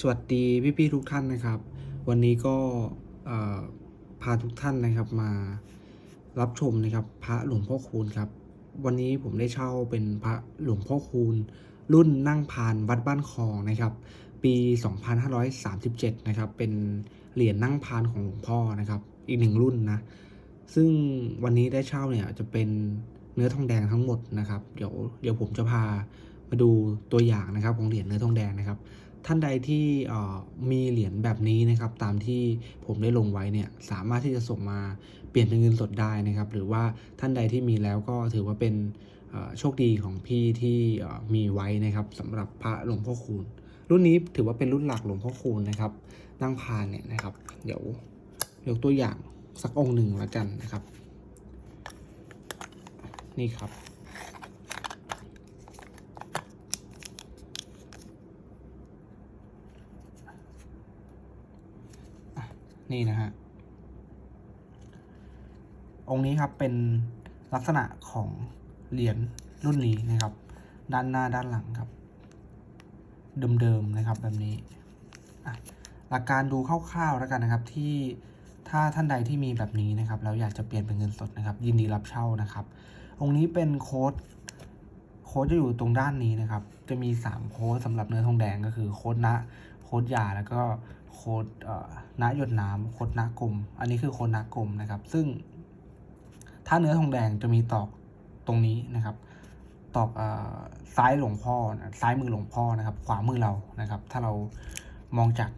สวัสดีพี่ๆทุกท่านนะครับ วันนี้ก็พาทุกท่านนะครับมารับชมนะครับพระหลวงพ่อคูณครับ วันนี้ผมได้เช่าเป็นพระหลวงพ่อคูณ รุ่นนั่งพานวัดบ้านคลองนะครับ ปี 2537 นะครับ เป็นเหรียญนั่งพานของหลวงพ่อนะครับ อีกหนึ่งรุ่นนะ ซึ่งวันนี้ได้เช่าเนี่ยจะเป็นเนื้อทองแดงทั้งหมดนะครับ เดี๋ยวเดี๋ยวผมจะพา มาดูตัวอย่างนะครับของเหรียญเนื้อทองแดงนะครับ ท่านใดที่มีเหรียญแบบนี้นะครับ ตามที่ผมได้ลงไว้เนี่ยสามารถที่จะส่งมาเปลี่ยนเป็นเงินสดได้นะครับ หรือว่าท่านใดที่มีแล้วก็ถือว่าเป็นโชคดีของพี่ที่มีไว้นะครับสำหรับพระหลวงพ่อคูณ รุ่นนี้ถือว่าเป็นรุ่นหลักหลวงพ่อคูณนะครับนั่งพานเนี่ยนะครับ เดี๋ยวยกตัวอย่างสักองค์หนึ่งละกันนะครับ นี่ครับ นี่นะฮะ องค์นี้ครับเป็นลักษณะของเหรียญรุ่นนี้นะครับ ด้านหน้าด้านหลังครับ เดิมๆนะครับแบบนี้หลักการดูคร่าวๆแล้วกันนะครับที่ถ้าท่านใดที่มีแบบนี้นะครับแล้วอยากจะเปลี่ยนเป็นเงินสดนะครับ ยินดีรับเช่านะครับ องค์นี้เป็นโค้ดโค้ดจะอยู่ตรงด้านนี้นะครับ จะมี 3 โค้ดสำหรับเนื้อทองแดงก็คือโค้ดณโค้ดยาแล้วก็ โค้ดณหยดน้ำโค้ดณกลม อันนี้คือโค้ดณกลมนะครับ ซึ่ง ถ้าเนื้อทองแดงจะมีตอกตรงนี้นะครับตอกซ้ายหลวงพ่อซ้ายมือหลวงพ่อนะครับ ขวามือเรานะครับ ถ้าเรามองจาก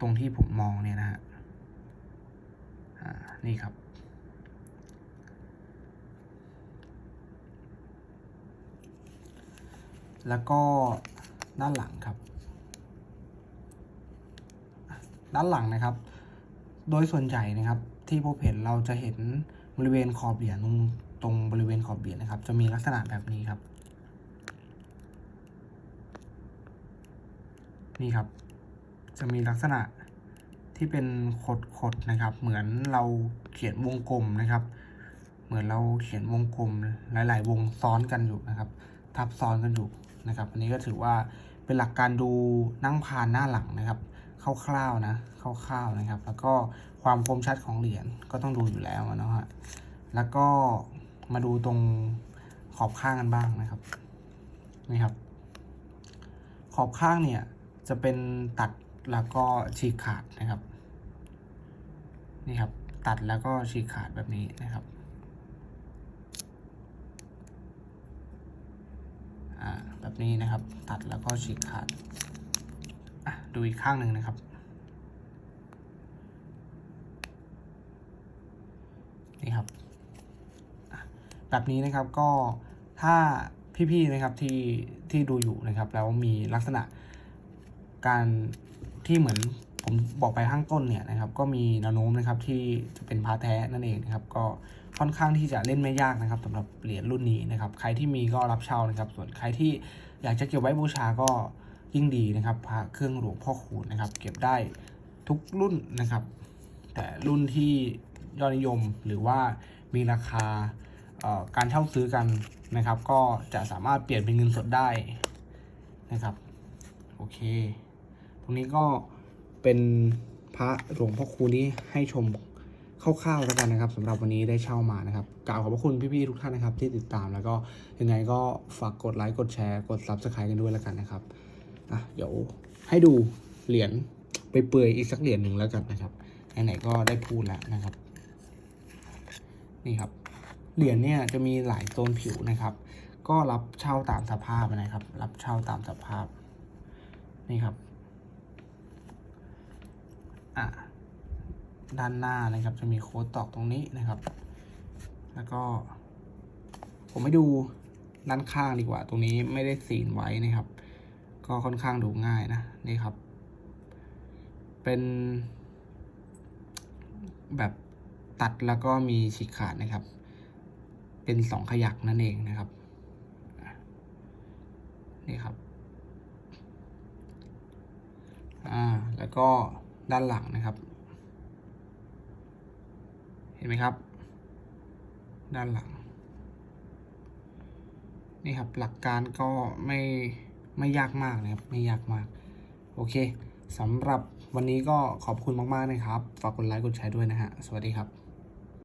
ตรงที่ผมมองเนี่ยนะฮะนี่ครับ แล้วก็ด้านหลังครับ ด้านหลังนะครับ โดยส่วนใหญ่นะครับ ที่พบเห็นเราจะเห็นบริเวณขอบเหรียญตรงตรงบริเวณขอบเหรียญนะครับ จะมีลักษณะแบบนี้ครับ นี่ครับ จะมีลักษณะที่เป็นขดๆนะครับ เหมือนเราเขียนวงกลมนะครับ เหมือนเราเขียนวงกลมหลาย ๆ วงซ้อนกันอยู่นะครับ ทับซ้อนกันอยู่นะครับ อันนี้ก็ถือว่าเป็นหลักการดูนั่งพานหน้าหลังนะครับ คร่าวๆนะคร่าวๆนะครับ แล้วก็ความคมชัดของเหรียญก็ต้องดูอยู่แล้วนะฮะแล้วก็มาดูตรงขอบข้างกันบ้างนะครับนี่ครับ ขอบข้างเนี่ยจะเป็นตัดแล้วก็ฉีกขาดนะครับนี่ครับ ตัดแล้วก็ฉีกขาดแบบนี้นะครับอ่าแบบนี้นะครับ ตัดแล้วก็ฉีกขาด ดูอีกข้างหนึ่งนะครับ นี่ครับ แบบนี้นะครับก็ถ้าพี่ๆนะครับที่ที่ดูอยู่นะครับ แล้วมีลักษณะการที่เหมือนผมบอกไปข้างต้นเนี่ยนะครับ ก็มีแนวโน้มนะครับที่จะเป็นพาแท้นั่นเองนะครับ ก็ค่อนข้างที่จะเล่นไม่ยากนะครับสำหรับเหรียญรุ่นนี้นะครับ ใครที่มีก็รับเช่านะครับ ส่วนใครที่อยากจะเก็บไว้บูชาก็ ยิ่งดีนะครับพระเครื่องหลวงพ่อคูณนะครับ เก็บได้ทุกรุ่นนะครับ แต่รุ่นที่ยอดนิยมหรือว่ามีราคาการเช่าซื้อกันนะครับ ก็จะสามารถเปลี่ยนเป็นเงินสดได้นะครับโอเค ตรงนี้ก็เป็นพระหลวงพ่อคูณที่ให้ชมคร่าวๆแล้วกันนะครับสำหรับวันนี้ได้เช่ามานะครับกล่าวขอบพระคุณพี่ๆทุกท่านนะครับที่ติดตามแล้วก็ยังไงก็ฝากกดไลค์กดแชร์กด Subscribe กันด้วยแล้วกันนะครับ่ะเดี๋ยวให้ดูเหรียญไปเปื่อยอีกสักเหรียญหนึ่งแล้วกันนะครับไหนๆก็ได้พูดแล้วนะครับ นี่ครับ เหรียญเนี่ยจะมีหลายโซนผิวนะครับ ก็รับเช่าตามสภาพนะครับ รับเช่าตามสภาพ นี่ครับอะด้านหน้านะครับ จะมีโค้ดตอกตรงนี้นะครับ แล้วก็ ผมให้ดูด้านข้างดีกว่า ตรงนี้ไม่ได้สีนไว้นะครับ ก็ค่อนข้างดูง่ายนะนี่ครับ เป็นแบบตัดแล้วก็มีฉีกขาดนะครับ เป็นสองขยักนั่นเองนะครับนี่ครับอ่าแล้วก็ด้านหลังนะครับ เห็นไหมครับ ด้านหลัง นี่ครับหลักการก็ไม่ ไม่ยากมากนะครับ ไม่ยากมาก โอเคสำหรับวันนี้ก็ขอบคุณมาก ๆ นะครับ ฝากกดไลค์ กดแชร์ด้วยนะฮะ สวัสดีครับ